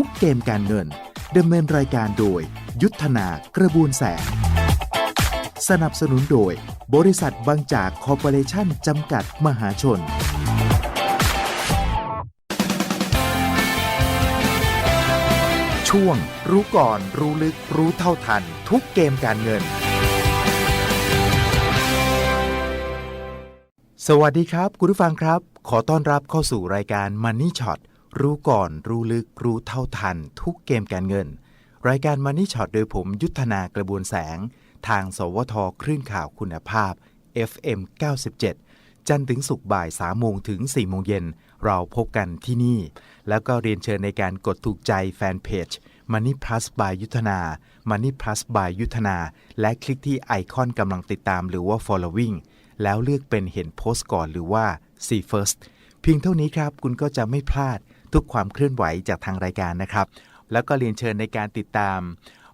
ทุกเกมการเงินดำเนินรายการโดย ยุทธนากระบวนแสง สนับสนุนโดย บริษัทบางจากคอร์ปอเรชั่นจำกัดมหาชน ช่วง รู้ก่อนรู้ลึกรู้เท่าทัน ทุกเกมการเงิน สวัสดีครับ คุณผู้ฟังครับ ขอต้อนรับเข้าสู่รายการ Money Shot รู้ก่อนรู้ลึกรู้เท่าทัน ทุกเกมการเงิน รายการ Money Shot โดยผมยุทธนากระบวนแสง ทางสวทคลื่นข่าวคุณภาพ FM 97 จันทร์ถึงศุกร์บ่าย3โมงถึง4โมงเย็น เราพบกันที่นี่ แล้วก็เรียนเชิญในการกดถูกใจแฟนเพจ Money Plus by ยุทธนา Money Plus by ยุทธนา และคลิกที่ไอคอนกำลังติดตามหรือว่า following แล้วเลือกเป็นเห็นโพสต์ก่อนหรือว่า see first เพียงเท่านี้ครับคุณก็จะไม่พลาด ทุกความเคลื่อนไหวจากทางรายการนะครับ แล้วก็เรียนเชิญในการติดตาม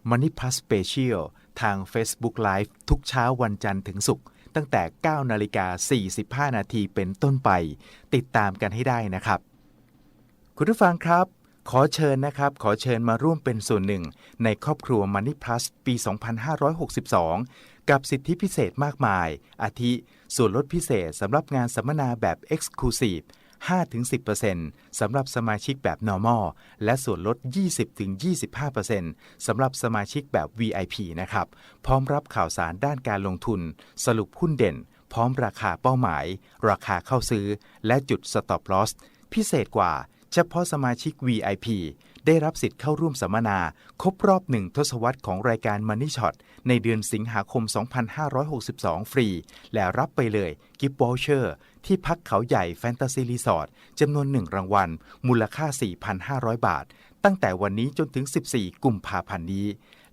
Money Plus Special ทาง Facebook Live ทุกเช้าวันจันทร์ถึงศุกร์ตั้งแต่ 9 นาฬิกา 45 นาทีเป็นต้นไป ติดตามกันให้ได้นะครับ คุณผู้ฟังครับ ขอเชิญนะครับ ขอเชิญมาร่วมเป็นส่วนหนึ่ง ในครอบครัว Money Plus ปี 2562 กับสิทธิพิเศษมากมาย อาทิส่วนลดพิเศษสำหรับงานสัมมนาแบบ Exclusive 5-10%สำหรับสมาชิกแบบ normal และส่วนลด 20-25%สำหรับสมาชิกแบบ VIP นะครับ พร้อมรับข่าวสารด้านการลงทุน สรุปหุ้นเด่น พร้อมราคาเป้าหมาย ราคาเข้าซื้อ และจุด stop loss พิเศษกว่า เฉพาะสมาชิก VIP ได้รับสิทธิ์เข้าร่วมสัมมนา ครบรอบหนึ่งทศวรรษของรายการ Money Shot ในเดือนสิงหาคม 2562 ฟรี และรับไปเลย กิฟต์วอลเชอร์ ที่พักเขาใหญ่แฟนตาซีรีสอร์ทจำนวนหนึ่งรางวัล มูลค่า 4,500 บาท ตั้งแต่วันนี้จนถึง 14 กุมภาพันธ์นี้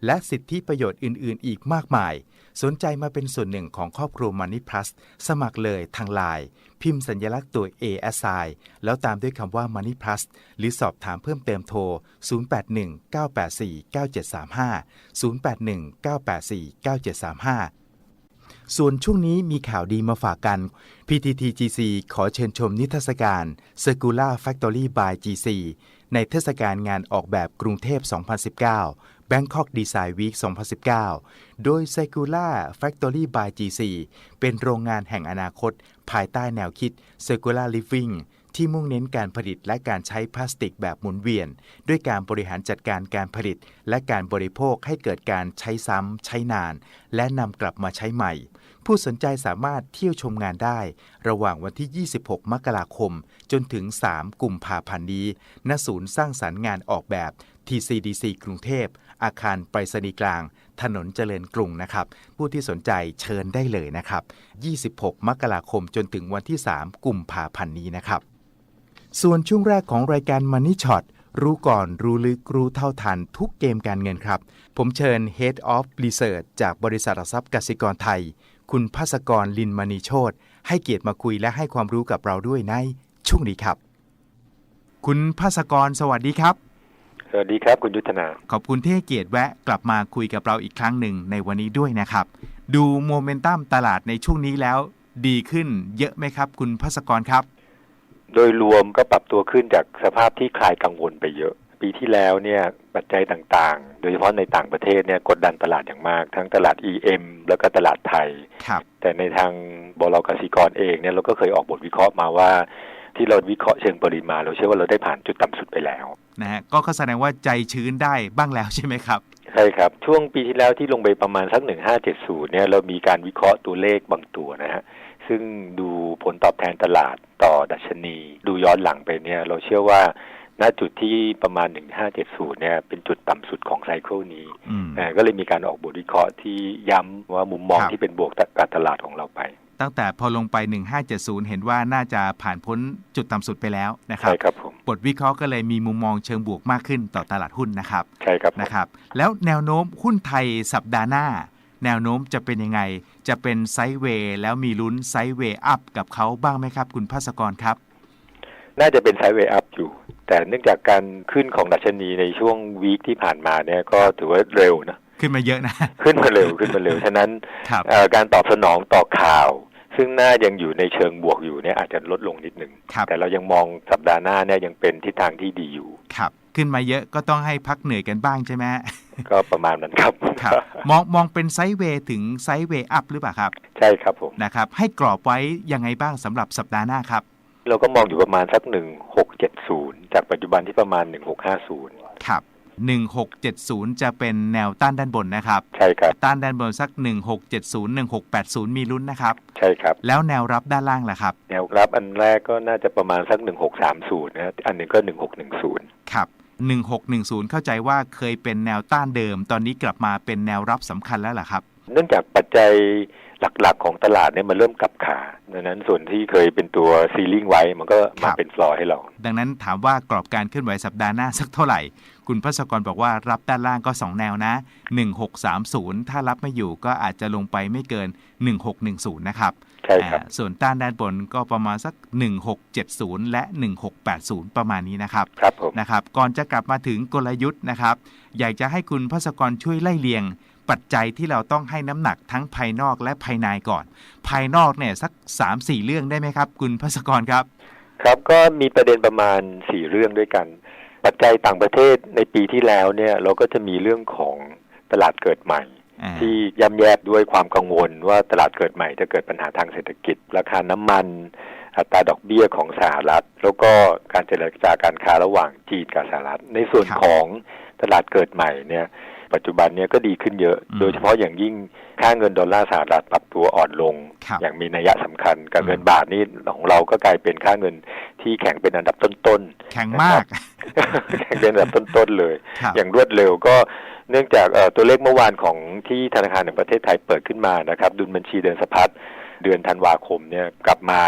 และสิทธิประโยชน์อื่น ๆ อีกมากมาย สนใจมาเป็นส่วนหนึ่งของครอบครัว Money Plus สมัครเลยทางไลน์พิมพ์สัญลักษณ์ตัว A S I แล้วตามด้วยคำว่า Money Plus หรือสอบถามเพิ่มเติมโทร 0819849735 0819849735 ส่วนช่วงนี้มีข่าวดีมาฝากกัน PTTGC ขอเชิญชมนิทรรศการ Circular Factory by GC ในเทศกาลงานออกแบบกรุงเทพ 2019 Bangkok Design Week 2019 โดย Circular Factory by GC เป็นโรงงานแห่งอนาคต ภายใต้แนวคิด Circular Living ที่มุ่งเน้นการผลิตและการใช้พลาสติกแบบหมุนเวียน ด้วยการบริหารจัดการการผลิต และการบริโภคให้เกิดการใช้ซ้ำ ใช้นาน และนำกลับมาใช้ใหม่ ผู้สนใจสามารถเที่ยวชมงานได้ ระหว่างวันที่ 26 มกราคม จนถึง 3 กุมภาพันธ์นี้ ณ ศูนย์สร้างสรรค์งานออกแบบ TCDC กรุงเทพ อาคารไปรษณีย์กลาง ถนนเจริญกรุงนะครับ ผู้ที่สนใจเชิญได้เลยนะครับ 26 มกราคม จนถึงวันที่ 3 กุมภาพันธ์นี้นะครับ ส่วนช่วงแรกของรายการ Money Shot รู้ก่อนรู้ลึกรู้เท่าทันทุกเกมการเงินครับ ผมเชิญ Head of Research จากบริษัทหลักทรัพย์กสิกรไทย คุณภาสกรลินมณีโชตให้เกียรติมาคุยและให้ความรู้กับเราด้วยในช่วงนี้ครับ คุณภาสกรสวัสดีครับ สวัสดีครับคุณยุทธนา ขอบคุณที่ให้เกียรติแวะกลับมาคุยกับเราอีกครั้งหนึ่งในวันนี้ด้วยนะครับ ดูโมเมนตัมตลาดในช่วงนี้แล้ว ดีขึ้นเยอะไหมครับ คุณภาสกรครับ โดยรวมก็ปรับตัวขึ้นจากสภาพที่คลายกังวลไปเยอะ ปีที่แล้วเนี่ยปัจจัยต่างๆ โดยเฉพาะในต่างประเทศเนี่ยกดดันตลาดอย่างมาก ทั้งตลาด EM แล้วก็ตลาดไทยครับแต่ในทางบลกสิกรเองเนี่ยเราก็เคยออกบทวิเคราะห์มาว่า ที่เราวิเคราะห์เชิงปริมาณเราเชื่อว่าเราได้ผ่านจุดต่ำสุดไปแล้วนะฮะก็แสดงว่าใจชื้นได้บ้างแล้วใช่ไหมครับใช่ครับ ช่วงปีที่แล้วที่ลงไปประมาณสักหนึ่งห้าเจ็ดศูนย์เนี่ยเรามีการวิเคราะห์ตัวเลขบางตัวนะฮะ ซึ่งดูผลตอบแทนตลาดต่อดัชนี ดูย้อนหลังไปเนี่ย เราเชื่อว่า ณจุดที่ประมาณ 1570 เนี่ย เป็นจุดต่ำสุดของไซเคิลนี้อืมอ่าก็เลยมีการออกบทวิเคราะห์ที่ย้ำว่ามุมมองครับที่เป็นบวกกับตลาดของเราไป ตั้งแต่พอลงไป 1570 เห็นว่าน่าจะผ่านพ้นจุดต่ำสุดไปแล้วนะครับ ใช่ครับผมบทวิเคราะห์ก็เลยมีมุมมองเชิงบวกมากขึ้นต่อตลาดหุ้นนะครับ ใช่ครับผมนะครับ แล้วแนวโน้มหุ้นไทยสัปดาห์หน้า แนวโน้มจะเป็นยังไง จะเป็นไซด์เวย์แล้วมีลุ้นไซด์เวย์อัพกับเขาบ้างไหมครับ คุณภาสกรครับ น่าจะเป็นไซด์เวย์อัพอยู่ แต่เนื่องจากการขึ้นของดัชนีในช่วงวีคที่ผ่านมาเนี่ยก็ถือว่าเร็วนะขึ้นมาเยอะนะ ขึ้นมาเร็วขึ้นมาเร็ว ฉะนั้นครับเอ่อการตอบสนองต่อข่าว ซึ่งน่ายังอยู่ในเชิงบวกอยู่เนี่ยอาจจะลดลงนิดหนึ่งครับแต่เรายังมองสัปดาห์หน้าเนี่ยยังเป็นทิศทางที่ดีอยู่ครับขึ้นมาเยอะก็ต้องให้พักเหนื่อยกันบ้างใช่ไหมฮะก็ประมาณนั้นครับครับ มองมองเป็นไซด์เวย์ถึงไซด์เวย์อัพหรือเปล่าครับ ใช่ครับผมนะครับ ให้กรอบไว้ยังไงบ้างสำหรับสัปดาห์หน้าครับ เราก็มองอยู่ประมาณสักหนึ่งหกเจ็ดศูนย์จากปัจจุบันที่ประมาณหนึ่งหกห้าศูนย์ครับ 1670 จะเป็นแนวต้านด้านบนนะครับ ใช่ครับ ต้านด้านบนสัก 1670 1680 มีลุ้นนะครับ ใช่ครับ แล้วแนวรับด้านล่างล่ะครับ แนวรับอันแรกก็น่าจะประมาณสักหนึ่งหกสามศูนย์นะอันหนึ่งก็หนึ่งหกหนึ่งศูนย์ครับ 1610 เข้าใจว่าเคยเป็นแนวต้านเดิม ตอนนี้กลับมาเป็นแนวรับสำคัญแล้วล่ะครับ เนื่องจากปัจจัย หลักๆของตลาดเนี่ยมันเริ่มกลับขาดังนั้นส่วนที่เคยเป็นตัวซีลิงไว้มันก็ครัมาบเป็นฟลอร์ให้เรา ดังนั้นถามว่ากรอบการเคลื่อนไหวสัปดาห์หน้าสักเท่าไหร่ คุณพัศกรบอกว่ารับด้านล่างก็ 2 แนวนะ 1630 ถ้ารับไม่อยู่ก็อาจจะลงไปไม่เกิน 1610 นะครับใช่ครับอ่าส่วนต้านด้านบนก็ประมาณสัก 1670 และ 1680 ประมาณนี้นะครับครับผมนะครับก่อนจะกลับมาถึงกลยุทธ์นะครับ อยากจะให้คุณพัศกรช่วยไล่เลียง ปัจจัยที่เราต้องให้น้ำหนักทั้งภายนอกและภายในก่อน ภายนอกเนี่ยสัก3-4เรื่องได้ไหมครับ คุณพัศกรครับ ครับก็มีประเด็นประมาณสี่เรื่องด้วยกัน ปัจจัยต่างประเทศในปีที่แล้วเนี่ยเราก็จะมีเรื่องของตลาดเกิดใหม่อ่าที่ย่ำแยกด้วยความกังวลว่าตลาดเกิดใหม่จะเกิดปัญหาทางเศรษฐกิจ ราคาน้ำมันอัตราดอกเบี้ยของสหรัฐ แล้วก็การเจรจาการค้าระหว่างจีนกับสหรัฐ ในส่วนครับของตลาดเกิดใหม่เนี่ย ปัจจุบันเนี่ยก็ดีขึ้นเยอะอืมโดยเฉพาะอย่างยิ่งค่าเงินดอลลาร์สหรัฐปรับตัวอ่อนลงครับอย่างมีนัยสำคัญกับอืมเงินบาทนี่ของเราก็กลายเป็นค่าเงินที่แข็งเป็นอันดับต้นๆ แข็งมาก แข่งเป็นอันดับต้นๆเลยครับอย่างรวดเร็วก็เนื่องจากเอ่อตัวเลขเมื่อวานของที่ธนาคารแห่งประเทศไทยเปิดขึ้นมานะครับ ดุลบัญชีเดินสะพัดเดือนธันวาคมเนี่ยกลับมา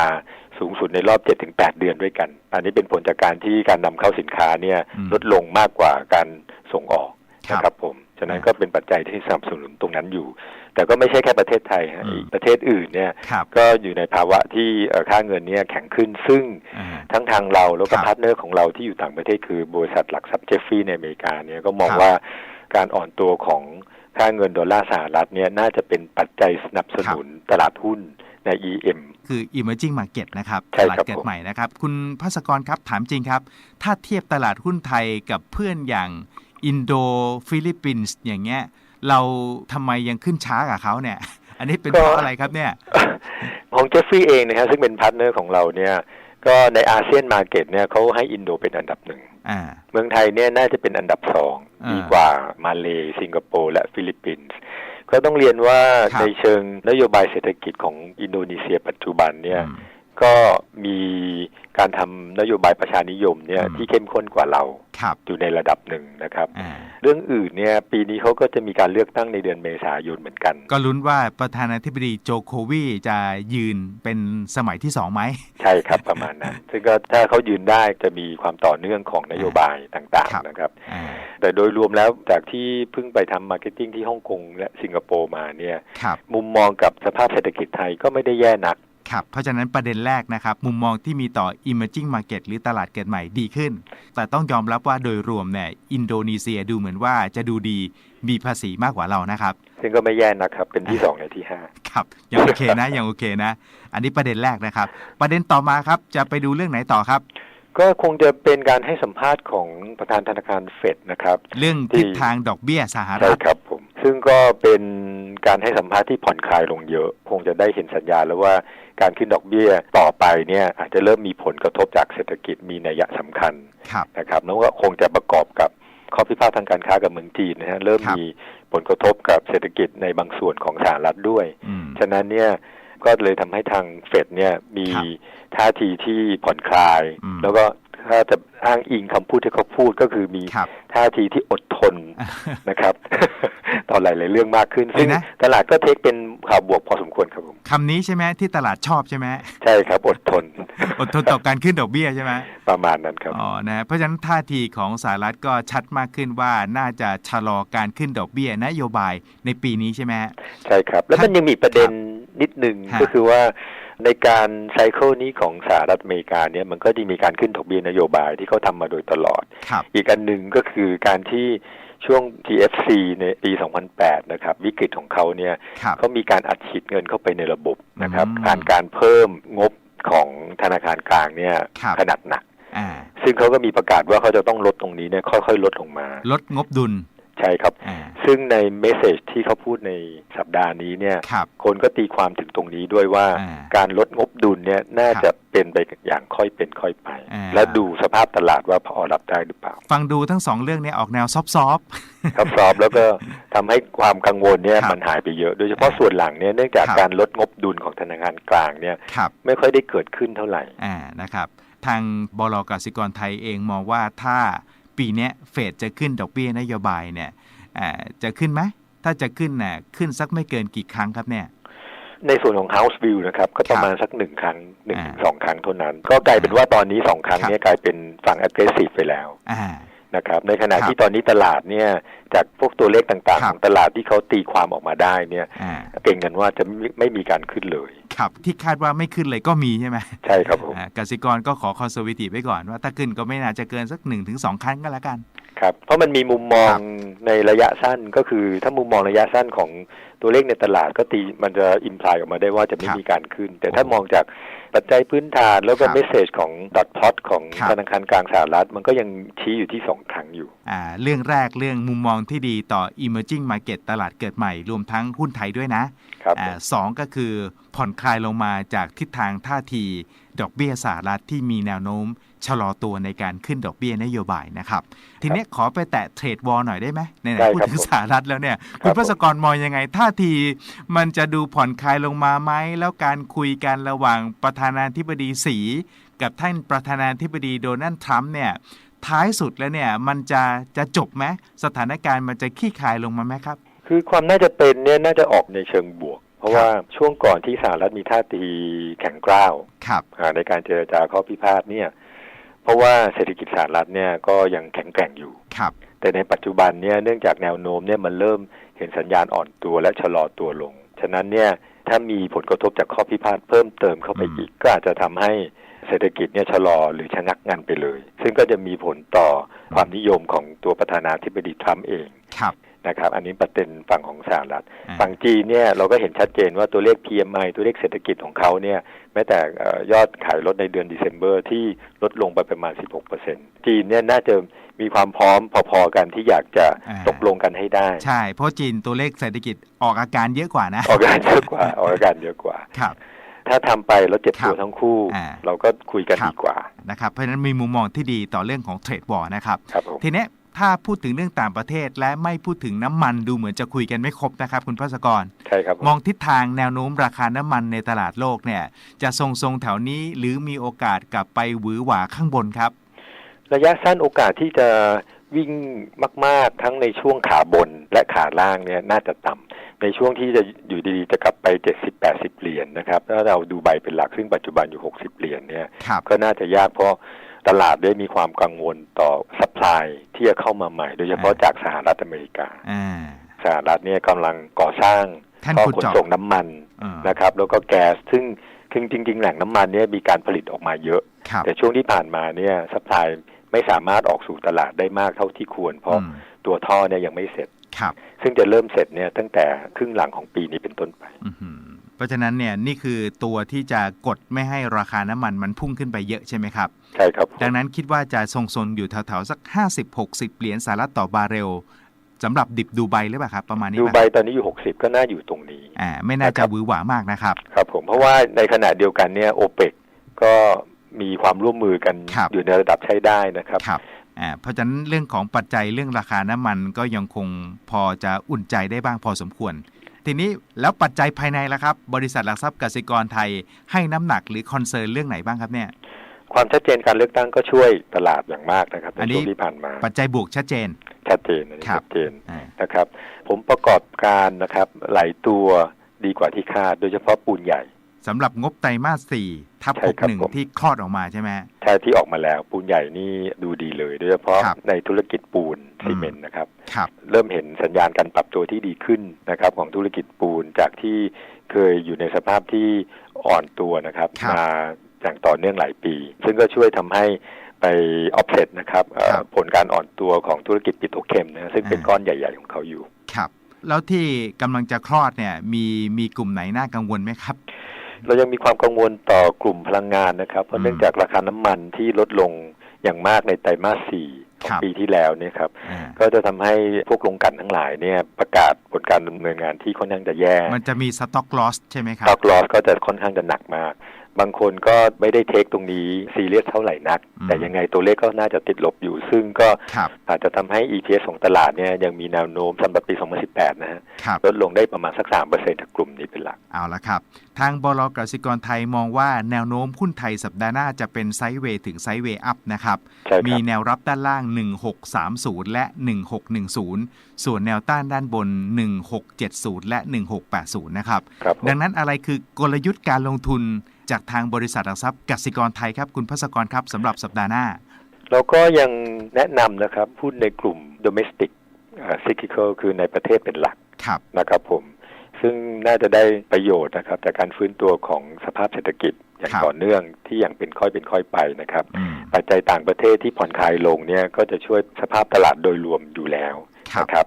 สูงสุดในรอบ 7-8 เดือนด้วยกัน อันนี้เป็นผลจากการที่การนำเข้าสินค้าเนี่ยอืมลดลงมากกว่าการส่งออกครับนะครับผม ฉะนั้นอ่าก็เป็นปัจจัยที่สนับสนุนตรงนั้นอยู่ แต่ก็ไม่ใช่แค่ประเทศไทยฮะอืมอีกประเทศอื่นเนี่ยครับก็อยู่ในภาวะที่เอ่อค่าเงินเนี่ยแข็งขึ้นซึ่งอ่าทั้งทางเราแล้วก็ครับพาร์ทเนอร์ของเราที่อยู่ต่างประเทศคือบริษัทหลักทรัพย์เจฟฟี่ในอเมริกาเนี่ยก็มองครับว่าการอ่อนตัวของค่าเงินดอลลาร์สหรัฐเนี่ยน่าจะเป็นปัจจัยสนับสนุนตลาดหุ้นใน EM คือ emerging market นะครับใช่ตลาดครับเกิดผมใหม่นะครับ คุณพัศกรครับถามจริงครับ ถ้าเทียบตลาดหุ้นไทยกับเพื่อนอย่าง อินโดฟิลิปปินส์อย่างเงี้ย เราทำไมยังขึ้นช้ากับเขาเนี่ย อันนี้เป็นเพราะอะไรครับเนี่ย ของเจฟฟี่เองนะครับซึ่งเป็นพาร์ทเนอร์ของเราเนี่ยก็ในอาเซียนมาร์เก็ตเนี่ยเขาให้อินโดเป็นอันดับหนึ่งอ่าเมืองไทยเนี่ยน่าจะเป็นอันดับสองอ่าดีกว่ามาเลสิงคโปร์และฟิลิปปินส์ก็ต้องเรียนว่าครับในเชิงนโยบายเศรษฐกิจของอินโดนีเซียปัจจุบันเนี่ยอืม ก็มีการทำนโยบายประชานิยมเนี่ยอืมที่เข้มข้นกว่าเราครับอยู่ในระดับหนึ่งนะครับอ่าเรื่องอื่นเนี่ยปีนี้เขาก็จะมีการเลือกตั้งในเดือนเมษายนเหมือนกัน ก็ลุ้นว่าประธานาธิบดีโจโควีจะยืนเป็นสมัยที่สองไหม ใช่ครับประมาณนั้นซึ่งก็ถ้าเขายืนได้จะมีความต่อเนื่องของนโยบายต่างครับๆนะครับอ่าแต่โดยรวมแล้วจากที่เพิ่งไปทำมาร์เก็ตติ้งที่ฮ่องกงและสิงคโปร์มาเนี่ยครับมุมมองกับสภาพเศรษฐกิจไทยก็ไม่ได้แย่นัก ครับเพราะฉะนั้นประเด็นแรกนะครับ มุมมองที่มีต่อ emerging market หรือตลาดเกิดใหม่ดีขึ้น แต่ต้องยอมรับว่าโดยรวมเนี่ยอินโดนีเซียดูเหมือนว่าจะดูดีมีภาษีมากกว่าเรานะครับ ซึ่งก็ไม่แย่นักครับ เป็นที่สองในที่ห้าครับ ยังโอเคนะยังโอเคนะ อันนี้ประเด็นแรกนะครับ ประเด็นต่อมาครับจะไปดูเรื่องไหนต่อครับก็คงจะเป็นการให้สัมภาษณ์ของประธานธนาคารเฟดนะครับ เรื่องที่ทิศทางดอกเบี้ยสหรัใช่ฐครับผม ซึ่งก็เป็นการให้สัมภาษณ์ที่ผ่อนคลายลงเยอะ คงจะได้เห็นสัญญาณแล้วว่าการขึ้นดอกเบี้ยต่อไปเนี่ยอาจจะเริ่มมีผลกระทบจากเศรษฐกิจมีนัยสำคัญครับนะครับแล้วก็คงจะประกอบกับข้อพิพาททางการค้ากับเมืองจีนนะฮะเริ่มครับมีผลกระทบกับเศรษฐกิจในบางส่วนของสหรัฐด้วยอืมฉะนั้นเนี่ยก็เลยทำให้ทางเฟดเนี่ยมีครับท่าทีที่ผ่อนคลายอืมแล้วก็ ถ้าจะอ้างอิงคำพูดที่เขาพูดก็คือมีครับท่าทีที่อดทนนะครับต่อหลายๆเรื่องมากขึ้นซึ่งเดี๋ยวนะตลาดก็เทคเป็นข่าวบวกพอสมควรครับผมคำนี้ใช่ไหมที่ตลาดชอบใช่ไหมใช่ครับ อดทน อดทนต่อการขึ้นดอกเบี้ยใช่ไหมประมาณนั้นครับอ๋อนะเพราะฉะนั้นท่าทีของสหรัฐก็ชัดมากขึ้นว่าน่าจะชะลอการขึ้นดอกเบี้ยนโยบายในปีนี้ใช่ไหมฮะใช่ครับ แล้วมันยังมีประเด็นนิดหนึ่งฮะก็คือว่า ในการไซเคิลนี้ของสหรัฐอเมริกาเนี่ยมันก็จะมีการขึ้นดอกเบี้ยนโยบายที่เขาทำมาโดยตลอดครับอีกอันหนึ่งก็คือการที่ช่วง TFC ในปี 2008 นะครับ วิกฤตของเขาเนี่ยครับเขามีการอัดฉีดเงินเข้าไปในระบบนะครับอืมผ่านการเพิ่มงบของธนาคารกลางเนี่ยครับขนาดหนักอ่าซึ่งเขาก็มีประกาศว่าเขาจะต้องลดตรงนี้เนี่ยค่อยๆ ลดลงมา ลดงบดุลใช่ครับอ่าซึ่งในเมสเซจที่เขาพูดในสัปดาห์นี้เนี่ยครับคนก็ตีความถึงตรงนี้ด้วยว่าอ่าการลดงบดุลเนี่ยน่าจะเป็นไปอย่างค่อยเป็นค่อยไปอ่าและดูสภาพตลาดว่าพอรับได้หรือเปล่า ฟังดูทั้งสองเรื่องเนี้ออกแนวซอฟต์ครับซอฟแล้วก็ทำให้ความกังวลเนี่ยครับมันหายไปเยอะ โดยเฉพาะส่วนหลังเนี่ยเนื่องจากครับการลดงบดุลของธนาคารกลางเนี่ยๆครับไม่ค่อยได้เกิดขึ้นเท่าไหร่อ่านะครับทางบลกสิกรไทยเองมองว่าถ้า ปีเนี้ยเฟดจะขึ้นดอกเบี้ยนโยบายเนี่ยอ่าจะขึ้นไหมถ้าจะขึ้นน่ะขึ้นสักไม่เกินกี่ครั้งครับเนี่ยในส่วนของ House View นะครับ ก็ประมาณสักหนึ่งครั้งหนึ่งอ่าถึงสองครั้งเท่านั้น ก็กลายเป็นว่าตอนนี้สองครั้งครับเนี่ยกลายเป็นฝั่ง aggressive ไปแล้วอ่า นะครับในขณะครับที่ตอนนี้ตลาดเนี่ยจากพวกตัวเลขต่างๆครัขบองตลาดที่เขาตีความออกมาได้เนี่ยอ่าเก่งกันว่าจะไม่ไม่มีการขึ้นเลย ครับที่คาดว่าไม่ขึ้นเลยก็มีใช่ไหมใช่ครับผมอ่ากสิกรก็ขอคอนเซอร์วทีฟไว้ก่อนว่าถ้าขึ้นก็ไม่น่าจะเกินสัก1นถึงสครั้งก็แล้วกัน ครับเพราะมันมีมุมมอครังบในระยะสั้นก็คือถ้ามุมมองระยะสั้นของตัวเลขในตลาดก็ตีมันจะอิมพลายออกมาได้ว่าจะไม่มีการขึ้น แต่ถ้ามองจากปัจจัยพื้นฐานแล้วก็ครับเมสเซจของดอทพลอตของครับธนาคารกลางสหรัฐ มันก็ยังชี้อยู่ที่สองครั้งอยู่อ่าเรื่องแรกเรื่องมุมมองที่ดีต่อ emerging market ตลาดเกิดใหม่ รวมทั้งหุ้นไทยด้วยนะครับอ่าสองก็คือผ่อนคลายลงมาจากทิศทางท่าที ดอกเบี้ยสหรัฐที่มีแนวโน้มชะลอตัวในการขึ้นดอกเบี้ยนโยบายนะครับ ทีเนี้ยขอไปแตะเทรดวอลหน่อยได้ไหมในไหนได้ๆพูดครับถึงผมสหรัฐแล้วเนี่ยครัคุณบพัสกรมองยังไงท่าที มันจะดูผ่อนคลายลงมาไหมแล้วการคุยกันระหว่างประธานาธิบดีสี กับท่านประธานาธิบดีโดนัลด์ทรัมป์เนี่ยท้ายสุดแล้วเนี่ยมันจะจะจบไหมสถานการณ์มันจะขี้คายลงมาไหมครับ คือความน่าจะเป็นเนี่ยน่าจะออกในเชิงบวกเพ ราะว่าช่วงก่อนที่สหรัฐมีท่าทีแข็งกร้าวครับอ่าในการเจรจาข้อพิพาทเนี่ย เพราะว่าเศรษฐกิจสหรัฐเนี่ยก็ยังแข็งแกร่งอยู่ครับ แต่ในปัจจุบันเนี่ยเนื่องจากแนวโน้มเนี่ยมันเริ่มเห็นสัญญาณอ่อนตัวและชะลอตัวลง ฉะนั้นเนี่ยถ้ามีผลกระทบจากข้อพิพาทเพิ่มเติมเข้าไปอืมอีกก็อาจจะทำให้เศรษฐกิจเนี่ยชะลอหรือชะงักงันไปเลย ซึ่งก็จะมีผลต่อความนิยมของตัวประธานาธิบดีทรัมป์เองครับ นะครับ อันนี้ประเด็นฝั่งของสหรัฐอ่าฝั่งจีนเนี่ยเราก็เห็นชัดเจนว่าตัวเลข PMI ตัวเลขเศรษฐกิจของเขาเนี่ยแม้แต่เอ่อยอดขายรถในเดือน December ที่ลดลงไปประมาณ 16%จีนเนี่ยน่าจะมีความพร้อมพอๆกันที่อยากจะอ่าตกลงกันให้ได้ ใช่ เพราะจีนตัวเลขเศรษฐกิจออกอาการเยอะกว่านะ ออกอาการเยอะกว่าออกอาการเยอะกว่าครับถ้าทำไปแล้วเจ็บตัวครับทั้งคู่อ่าเราก็คุยกันครับดีกว่านะครับเพราะฉะนั้นมีมุมมองที่ดีต่อเรื่องของเทรดวอร์นะครับครับผมทีเนี้ย ถ้าพูดถึงเรื่องต่างประเทศ และไม่พูดถึงน้ำมันดูเหมือนจะคุยกันไม่ครบนะครับ คุณพัสกรใช่ครับผมมองทิศทางแนวโน้มราคาน้ำมันในตลาดโลกเนี่ย จะทรงๆแถวนี้หรือมีโอกาสกลับไปหวือหวาข้างบนครับ ระยะสั้นโอกาสที่จะวิ่งมาก ๆ ทั้งในช่วงขาบนและขาล่างเนี่ยน่าจะต่ำในช่วงที่จะอยู่ดีๆจะกลับไป 70-80 เหรียญนะครับถ้าเราดูใบเป็นหลักซึ่งปัจจุบันอยู่ 60 เหรียญเนี่ยครับก็น่าจะยากเพราะ ตลาดได้มีความกังวลต่อสป라이ที่จะเข้ามาใหม่ โดยเฉพาะอ่าจากสหรัฐอเมริกาอ่าสหรัฐเนี่ยกำลังก่อสร้างท่านท่อขุดขนเจาะส่งน้ำมันอ่านะครับ แล้วก็แก๊สซึ่งซึ่งจริง ๆ แหล่งน้ำมันเนี่ยมีการผลิตออกมาเยอะครับแต่ช่วงที่ผ่านมาเนี่ยสปายไม่สามารถออกสู่ตลาดได้มากเท่าที่ควร เพราะอืมตัวท่อเนี่ยยังไม่เสร็จครับซึ่งจะเริ่มเสร็จเนี่ยตั้งแต่ครึ่งหลังของปีนี้เป็นต้นไปอื้อหือ เพราะฉะนั้นเนี่ยนี่คือตัวที่จะกดไม่ให้ราคาน้ำมันมันพุ่งขึ้นไปเยอะใช่ไหมครับ ใช่ครับผมดังนั้นคิดว่าจะทรงๆอยู่แถวๆสัก 50-60 เหรียญสหรัฐต่อบาร์เรลสำหรับดิบดูไบหรือเปล่าครับ ประมาณนี้ดูป่ะใบตอนนี้อยู่ 60 ก็น่าอยู่ตรงนี้อ่าไม่น่านะคจะรับหวือหวามากนะครับ ครับผมเพราะว่าในขณะเดียวกันเนี่ยโอเปกก็มีความร่วมมือกันครับอยู่ในระดับใช้ได้นะครับครับอ่าเพราะฉะนั้นเรื่องของปัจจัยเรื่องราคาน้ำมันก็ยังคงพอจะอุ่นใจได้บ้างพอสมควร ทีนี้แล้วปัจจัยภายในล่ะครับ บริษัทหลักทรัพย์กสิกรไทย ให้น้ำหนักหรือคอนเซิร์นเรื่องไหนบ้างครับเนี่ยความชัดเจนการเลือกตั้งก็ช่วยตลาดอย่างมากนะครับในอันนี้ช่วงที่ผ่านมา ปัจจัยบวกชัดเจน ชัดเจนอันนี้ครับชัดเจนอ่านะครับ ผมประกอบการนะครับหลายตัวดีกว่าที่คาด โดยเฉพาะปูนใหญ่สำหรับงบไตรมาส4 ทับใช่ครับผม61ที่คลอดออกมาใช่ไหมฮะใช่ที่ออกมาแล้วปูนใหญ่นี่ดูดีเลยโดยเฉพาะครับในธุรกิจปูนซีเมนต์นะครับครับเริ่มเห็นสัญญาณการปรับตัวที่ดีขึ้นนะครับของธุรกิจปูนจากที่เคยอยู่ในสภาพที่อ่อนตัวนะครับครับมาอย่างต่อเนื่องหลายปี ซึ่งก็ช่วยทำให้ไปออฟเซตนะครับเอ่อครับผลการอ่อนตัวของธุรกิจปิโตรเคมนะซึ่งเป็นอ่าก้อนใหญ่ ๆ ของเขาอยู่ครับ แล้วที่กำลังจะคลอดเนี่ยมีมีกลุ่มไหนน่ากังวลไหมครับ เรายังมีความกังวลต่อกลุ่มพลังงานนะครับ เพอืราะมเนื่องจากราคาน้ำมันที่ลดลงอย่างมากในไตรมาสสี่ ขอครังบปีที่แล้วเนี่ยครับอ่าก็จะทำให้พวกโรงกลันทั้งหลายเนี่ยประกาศผลการดำเนินงานที่ค่อนข้างจะแย่ มันจะมีสต็อกลอสใช่ไหมครัต็บอกลอสก็จะค่อนข้างจะหนักมากบางคนก็ไม่ได้เทคตรงนี้ซีเรียสเท่าไหร่นักอืมแต่ยังไงตัวเลขก็น่าจะติดลบอยู่ ซึ่งก็ครับอาจจะทำให้ EPS ของตลาดเนี่ยยังมีแนวโน้มสำหรับปี 2018 นะฮะครับลดลงได้ประมาณสัก 3%จากกลุ่มนี้เป็นหลัก เอาละครับ ทางบลกสิกรไทยมองว่าแนวโน้มหุ้นไทยสัปดาห์หน้าจะเป็นไซด์เวย์ถึงไซด์เวย์อัพนะครับใช่คมีรับแนวรับด้านล่าง1630 และ 1610 ส่วนแนวต้านด้านบน 1670 และ 1680 นะครับครับผมดังนั้นอะไรคือกลยุทธ์การลงทุนจากทางบริษัทหลักทรัพย์กสิกรไทยครับ คุณพัศกรครับสำหรับสัปดาห์หน้า เราก็ยังแนะนำนะครับพูดในกลุ่ม domestic อ่า cyclical คือในประเทศเป็นหลักครับนะครับผมซึ่งน่าจะได้ประโยชน์นะครับจากการฟื้นตัวของสภาพเศรษฐกิจอย่างครับต่อเนื่องที่อย่างเป็นค่อยเป็นค่อยไปนะครับอืม ปัจจัยต่างประเทศที่ผ่อนคลายลงเนี่ยก็จะช่วยสภาพตลาดโดยรวมอยู่แล้วครับนะครับ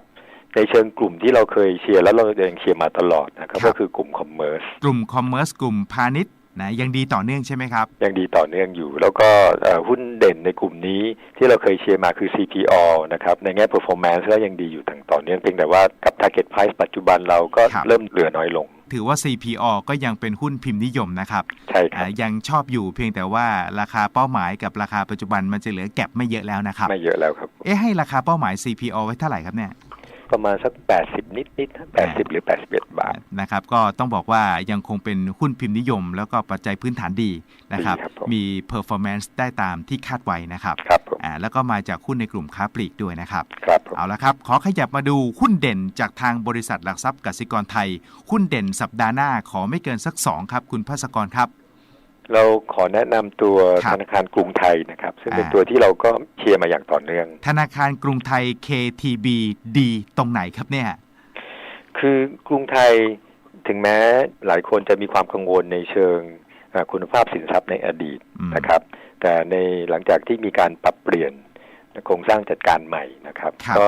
ในเชิงกลุ่มที่เราเคยเชียร์แล้วเรายังเชียร์มาตลอดนะครับครับก็คือกลุ่มคอมเมอร์สกลุ่มคอมเมอร์สกลุ่มพาณิชย์ นะยังดีต่อเนื่องใช่ไหมครับ ยังดีต่อเนื่องอยู่ แล้วก็เอ่อหุ้นเด่นในกลุ่มนี้ที่เราเคยเชียร์มาคือ CPO นะครับในแง่ performance ก็ยังดีอยู่ทางต่อเนื่องเพียงแต่ว่ากับ target price ปัจจุบันเราก็ครับเริ่มเหลือน้อยลง ถือว่า CPO ก็ยังเป็นหุ้นพิมพ์นิยมนะครับ ใช่ครัอ่าบยังชอบอยู่เพียงแต่ว่าราคาเป้าหมายกับราคาปัจจุบันมันจะเหลือแก็บไม่เยอะแล้วนะครับไม่เยอะแล้วครับเอ๊ะให้ราคาเป้าหมาย CPO ไว้เท่าไหร่ครับเนี่ย ประมาณสัก 80 นิดนิดๆ80หรือ 81 บาทนะครับ ก็ต้องบอกว่ายังคงเป็นหุ้นพิมพ์นิยม แล้วก็ปัจจัยพื้นฐานดีนะครับดีครับผมมี performance ได้ตามที่คาดไว้นะครับครับผมอ่าแล้วก็มาจากหุ้นในกลุ่มค้าปลีกด้วยนะครับครับผมเอาละครับ ขอขยับมาดูหุ้นเด่นจากทางบริษัทหลักทรัพย์กสิกรไทย หุ้นเด่นสัปดาห์หน้าขอไม่เกินสัก 2 ครับ คุณพัศกรครับ เราขอแนะนำตัวครับธนาคารกรุงไทยนะครับ ซึ่งเป็นอ่าตัวที่เราก็เชียร์มาอย่างต่อเนื่อง ธนาคารกรุงไทย KTB ดีตรงไหนครับเนี่ย คือกรุงไทยถึงแม้หลายคนจะมีความกังวลในเชิงเอ่อคุณภาพสินทรัพย์ในอดีตอืมนะครับ แต่ในหลังจากที่มีการปรับเปลี่ยนโครงสร้างจัดการใหม่นะครับครับก็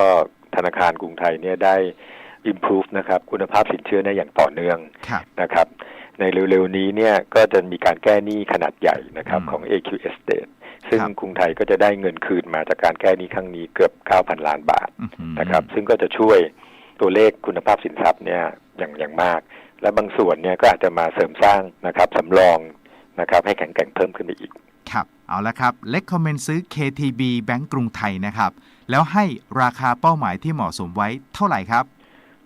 ธนาคารกรุงไทยเนี่ยได้ improve นะครับ คุณภาพสินเชื่อเนี่ยอย่างต่อเนื่องครับนะครับ ในเร็วๆนี้เนี่ยก็จะมีการแก้หนี้ขนาดใหญ่นะครับอืมของ AQ Estate ซึ่งครับกรุงไทยก็จะได้เงินคืนมาจากการแก้หนี้ครั้งนี้เกือบ 9,000 ล้านบาทอื้อหือนะครับ ซึ่งก็จะช่วยตัวเลขคุณภาพสินทรัพย์เนี่ยอย่างอย่างมาก และบางส่วนเนี่ยก็อาจจะมาเสริมสร้างนะครับสำรองนะครับให้แข็งแกร่งเพิ่มขึ้นไปอีก ครับ เอาละครับเล็กคอมเมนต์ซื้อ KTB แบงก์กรุงไทยนะครับ แล้วให้ราคาเป้าหมายที่เหมาะสมไว้เท่าไหร่ครับ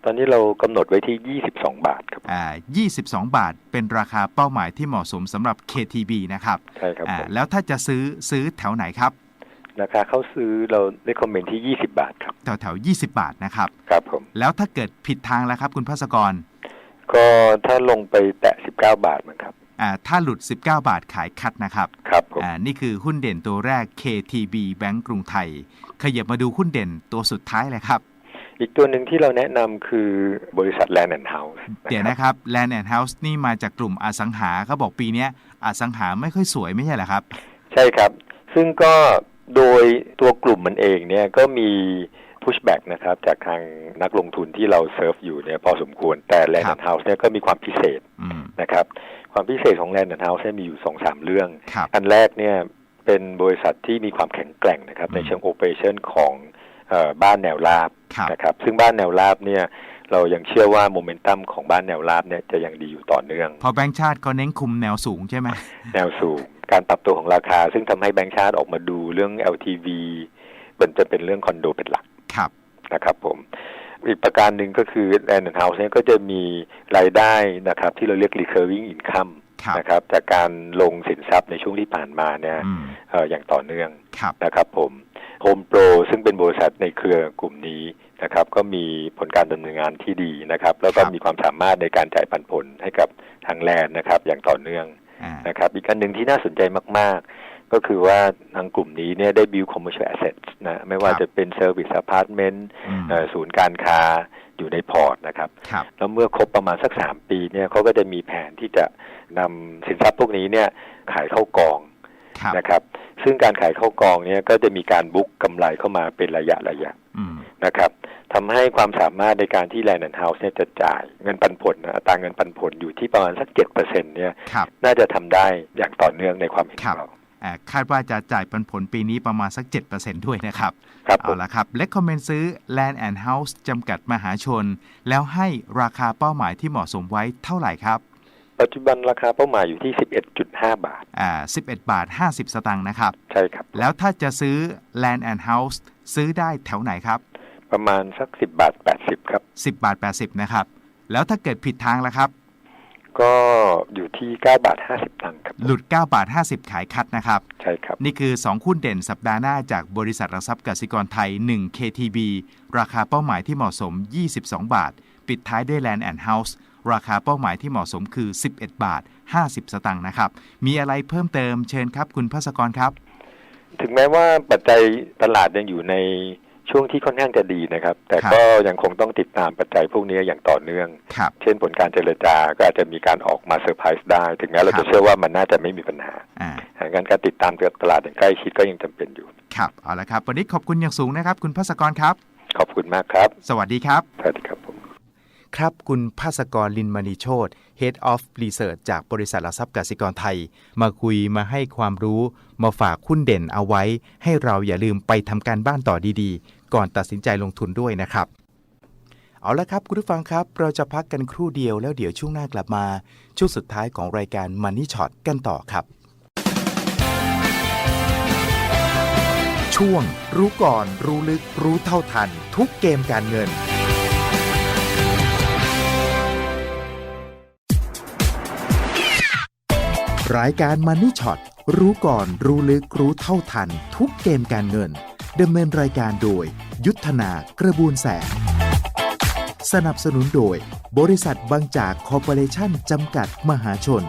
ตอนนี้เรากำหนดไว้ที่ 22 บาทครับอ่า22 บาทเป็นราคาเป้าหมายที่เหมาะสมสำหรับ KTB นะครับใช่ครับอ่าผมแล้วถ้าจะซื้อซื้อแถวไหนครับ ราคาเข้าซื้อเราได้คอมเมนต์ที่ 20 บาทครับแถวแถว20 บาทนะครับครับผมแล้วถ้าเกิดผิดทางแล้วครับ คุณพัศกร ก็ถ้าลงไปแตะ 19 บาทมั้งครับอ่าถ้าหลุด 19 บาทขายคัดนะครับครับผมอ่านี่คือหุ้นเด่นตัวแรก KTB แบงก์กรุงไทย ขยับมาดูหุ้นเด่นตัวสุดท้ายเลยครับ อีกตัวหนึ่งที่เราแนะนำคือบริษัท Land and House เดี๋ยวนะนะครับ Land and House นี่มาจากกลุ่มอสังหาเขาบอกปีเนี้ยอสังหาไม่ค่อยสวยไม่ใช่เหรอครับ ใช่ครับ ซึ่งก็โดยตัวกลุ่มมันเองเนี่ยก็มี pushback นะครับจากทางนักลงทุนที่เราเซิร์ฟอยู่เนี่ยพอสมควรแต่ Land ครับ and House เนี่ยก็มีความพิเศษอืมนะครับความพิเศษของ Land and House เนี่ยมีอยู่สองสามเรื่องครับอันแรกเนี่ยเป็นบริษัทที่มีความแข็งแกร่งนะครับอืมในเชิงโอเปอเรชั่นของเออ บ้านแนวราบครับนะครับซึ่งบ้านแนวราบเนี่ยเรายังเชื่อว่าโมเมนตัมของบ้านแนวราบเนี่ยจะยังดีอยู่ต่อเนื่อง พอแบงก์ชาติก็เน้นคุมแนวสูงใช่ไหมแนวสูงการปรับตัวของราคา ซึ่งทำให้แบงก์ชาติออกมาดูเรื่อง LTV มันจะเป็นเรื่องคอนโดเป็นหลักครับนะครับผมอีกประการหนึ่งก็คือ Land and House เนี่ยก็จะมีรายได้นะครับที่เราเรียก recurring income ครับ นะครับจากการลงสินทรัพย์ในช่วงที่ผ่านมาเนี่ยอืมเอ่ออย่างต่อเนื่องครับนะครับผม Home Pro ซึ่งเป็นบริษัทในเครือกลุ่มนี้นะครับก็มีผลการดำเนินงานที่ดีนะครับ แล้วก็ครับมีความสามารถในการจ่ายปันผลให้กับทางแลนด์นะครับ อย่างต่อเนื่องอ่านะครับอีกอันหนึ่งที่น่าสนใจมาก ๆ ก็คือว่าทางกลุ่มนี้เนี่ยได้ build commercial assets นะไม่ว่าครับจะเป็น service apartment อืมเอ่อศูนย์การค้า อยู่ในพอร์ตนะครับครับแล้วเมื่อครบประมาณสักสามปีเนี่ยเขาก็จะมีแผนที่จะนำสินทรัพย์พวกนี้เนี่ยขายเข้ากองครับนะครับ ซึ่งการขายเข้ากองเนี่ยก็จะมีการบุ๊กกำไรเข้ามาเป็นระยะระยะอืมนะครับทำให้ความสามารถในการที่ Land and House เนี่ยจะจ่ายเงินปันผลนะอัตราเงินปันผลอยู่ที่ประมาณสักเจ็ดเปอร์เซ็นเนี่ยครับน่าจะทำได้อย่างต่อเนื่องในความเห็นครับเราอ่า คาดว่าจะจ่ายปันผลปีนี้ประมาณสัก 7%ด้วยนะครับ ครับผเอามละครับ และคอมเมนต์ซื้อ Land and House จำกัดมหาชน แล้วให้ราคาเป้าหมายที่เหมาะสมไว้เท่าไหร่ครับ ปัจจุบันราคาเป้าหมายอยู่ที่ 11.5 บาท อ่า 11 บาท 50 สตางค์นะครับ ใช่ครับ แล้วถ้าจะซื้อ Land and House ซื้อได้แถวไหนครับ ประมาณสัก 10 บาท 80 ครับ 10 บาท 80 นะครับ แล้วถ้าเกิดผิดทางละครับ ก็อยู่ที่9บาท50ตังค์ครับหลุด9บาท50 ขายคัดนะครับ ใช่ครับ นี่คือ2หุ้นเด่นสัปดาห์หน้าจากบริษัทหลักทรัพย์กสิกรไทย 1 KTB ราคาเป้าหมายที่เหมาะสม 22 บาท ปิดท้ายด้วย Land and House ราคาเป้าหมายที่เหมาะสมคือ 11 บาท 50 สตางค์นะครับ มีอะไรเพิ่มเติมเชิญครับคุณพัสกรครับ ถึงแม้ว่าปัจจัยตลาดยังอยู่ใน ช่วงที่ค่อนข้างจะดีนะครับ แต่ครับก็ยังคงต้องติดตามปัจจัยพวกนี้อย่างต่อเนื่องครับเช่นผลการเจรจาก็อาจจะมีการออกมาเซอร์ไพรส์ได้ ถึงแม้เราครัจะบเชื่อว่ามันน่าจะไม่มีปัญหาอ่าดังนั้นการติดตามตลาดอย่างใกล้ชิดก็ยังจำเป็นอยู่ ครับ เอาละครับ วันนี้ขอบคุณอย่างสูงนะครับ คุณพัสกรครับ ขอบคุณมากครับ สวัสดีครับ สวัสดีครับผม ครับ คุณภาสกรลินมณีโชต Head of Research จากบริษัทหลักทรัพย์กสิกรไทย มาคุยมาให้ความรู้ มาฝากหุ้นเด่นเอาไว้ ให้เราอย่าลืมไปทำการบ้านต่อดีๆ ก่อนตัดสินใจลงทุนด้วยนะครับ เอาละครับคุณผู้ฟังครับ เราจะพักกันครู่เดียวแล้วเดี๋ยวช่วงหน้ากลับมา ช่วงสุดท้ายของรายการ Money Shot กันต่อครับ ช่วง รู้ก่อน รู้ลึกรู้เท่าทัน ทุกเกมการเงิน รายการ Money Shot รู้ก่อนรู้ลึกรู้เท่าทัน ทุกเกมการเงินดำเนินรายการโดย ยุทธนากระบูนแสง สนับสนุนโดย บริษัทบางจากคอร์ปอเรชั่นจำกัดมหาชน